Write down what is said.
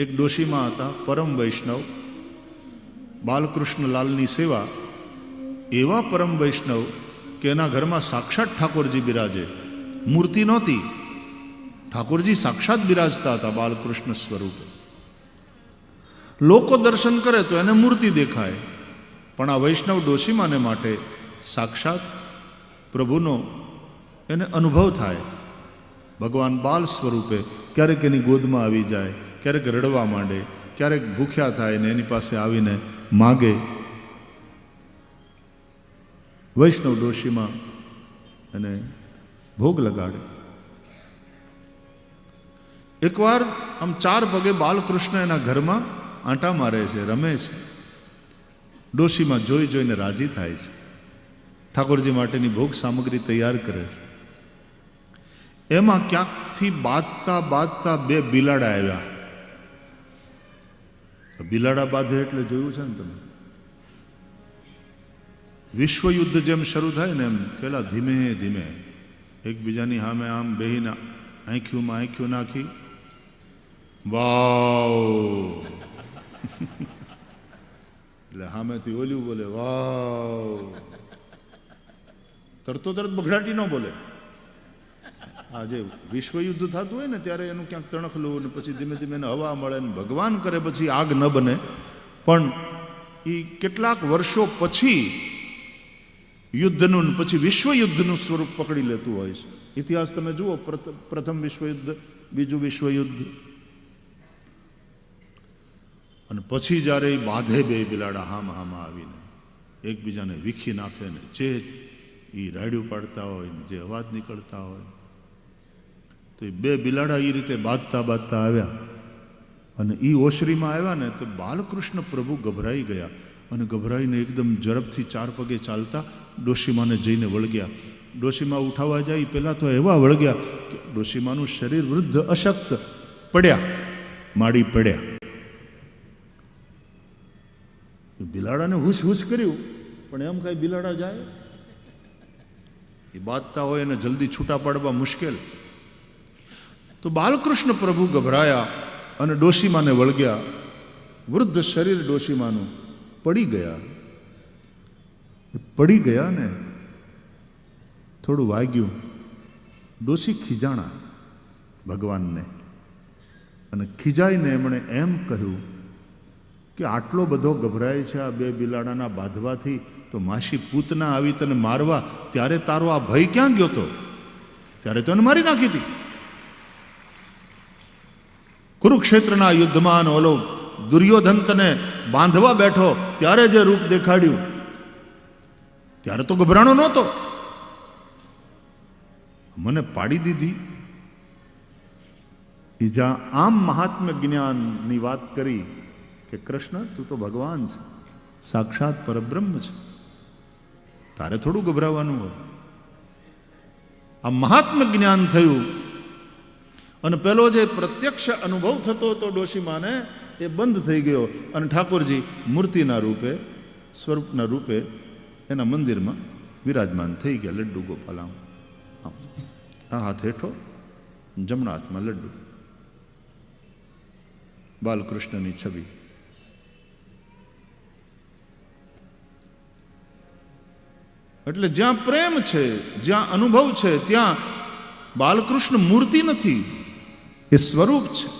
એક ડોશીમાં હતા, પરમ વૈષ્ણવ. બાલકૃષ્ણલાલની સેવા એવા પરમ વૈષ્ણવ કે એના ઘરમાં સાક્ષાત ઠાકોરજી બિરાજે. મૂર્તિ નહોતી. ઠાકોરજી સાક્ષાત બિરાજતા હતા બાલકૃષ્ણ સ્વરૂપે. લોકો દર્શન કરે તો એને મૂર્તિ દેખાય. પણ આ વૈષ્ણવ ડોશીમાને માટે સાક્ષાત પ્રભુનો એને અનુભવ થાય. ભગવાન બાલ સ્વરૂપે ક્યારેક એની ગોદમાં આવી જાય. ક્યારેક રડવા માંડે, ક્યારેક ભૂખ્યા થાય ને એની પાસે આવીને માગે. વૈષ્ણવ ડોશીમાં અને ભોગ લગાડે. એકવાર આમ ચાર પગે બાલકૃષ્ણ એના ઘરમાં આંટા મારે છે, રમે છે. ડોશીમાં જોઈ જોઈને રાજી થાય છે. ઠાકોરજી માટેની ભોગ સામગ્રી તૈયાર કરે છે. એમાં ક્યાંકથી બાંધતા બાંધતા બે બિલાડા આવ્યા. બિલાડા બાંધે એટલે જોયું છે ને તમે? વિશ્વયુદ્ધ જેમ શરૂ થાય ને એમ પેલા ધીમે ધીમે એકબીજાની સામે આમ બેહીને આંખ્યુંમાં આંખ્યું નાખી, વાવ. એટલે સામેથી ઓલ્યું બોલે, વાવ. તરતો તરત બઘડાટી ન બોલે. આ જે વિશ્વયુદ્ધ થતું હોય ને ત્યારે એનું ક્યાંક તણખલું ને પછી ધીમે ધીમે એને હવા મળે ને ભગવાન કરે પછી આગ ન બને. પણ એ કેટલાક વર્ષો પછી યુદ્ધનું પછી વિશ્વયુદ્ધનું સ્વરૂપ પકડી લેતું હોય છે. ઇતિહાસ તમે જુઓ, પ્રથ- પ્રથમ વિશ્વયુદ્ધ, બીજું વિશ્વયુદ્ધ. અને પછી જ્યારે એ બાંધે બે બિલાડા હામ હામાં આવીને, એકબીજાને વીખી નાખે ને જે એ રાડ્યું પાડતા હોય જે અવાજ નીકળતા હોય તો એ બે બિલાડા એ રીતે બાંધતા બાંધતા આવ્યા. અને એ ઓસરીમાં આવ્યા ને તો બાલકૃષ્ણ પ્રભુ ગભરાઈ ગયા અને ગભરાઈને એકદમ ઝડપથી ચાર પગે ચાલતા ડોશીમાને જઈને વળગ્યા. ડોશીમા ઉઠાવવા જાય પહેલાં તો એવા વળગ્યા કે ડોશીમાનું શરીર વૃદ્ધ અશક્ત પડ્યા, માડી પડ્યા. બિલાડાને હુશ હુશ કર્યું, પણ એમ કાંઈ બિલાડા જાય? એ બાંધતા હોય એને જલ્દી છૂટા પાડવા મુશ્કેલ. તો બાલકૃષ્ણ પ્રભુ ગભરાયા અને ડોશીમાને વળગ્યા. વૃદ્ધ શરીર ડોશીમાનું પડી ગયા. પડી ગયા ને થોડું વાગ્યું. ડોશી ખીજાણા ભગવાનને અને ખીજાઈને એમણે એમ કહ્યું કે આટલો બધો ગભરાય છે આ બે બિલાડાના બાંધવાથી તો માસી પૂતના આવી તને મારવા, ત્યારે તારો આ ભય ક્યાં ગયો તો? ત્યારે તો એને મારી નાખી હતી. કુરુક્ષેત્રના યુદ્ધમાં ઓલો દુર્યોધન તને બાંધવા બેઠો, ત્યારે જે રૂપ દેખાડ્યું, ત્યારે તો ગભરાણો નહોતો. મને પાડી દીધી. બીજા આમ મહાત્મ્ય જ્ઞાનની વાત કરી કે, કૃષ્ણ, તું તો ભગવાન છે. સાક્ષાત પરબ્રહ્મ છે. તારે થોડું ગભરાવાનું હોય. આ મહાત્મ જ્ઞાન થયું. અને પેલો જે પ્રત્યક્ષ અનુભવ થતો હતો ડોશીમાને, એ બંધ થઈ ગયો. અને ઠાકોરજી મૂર્તિના રૂપે, સ્વરૂપના રૂપે એના મંદિરમાં વિરાજમાન થઈ ગયા. લડ્ડુ ગોપાલ, આમ આમ. આ હાથ હેઠો જમણા હાથમાં લડ્ડુ. બાલકૃષ્ણની છબી. એટલે જ્યાં પ્રેમ છે, જ્યાં અનુભવ છે, ત્યાં બાલકૃષ્ણ મૂર્તિ નથી. એ સ્વરૂપ છે.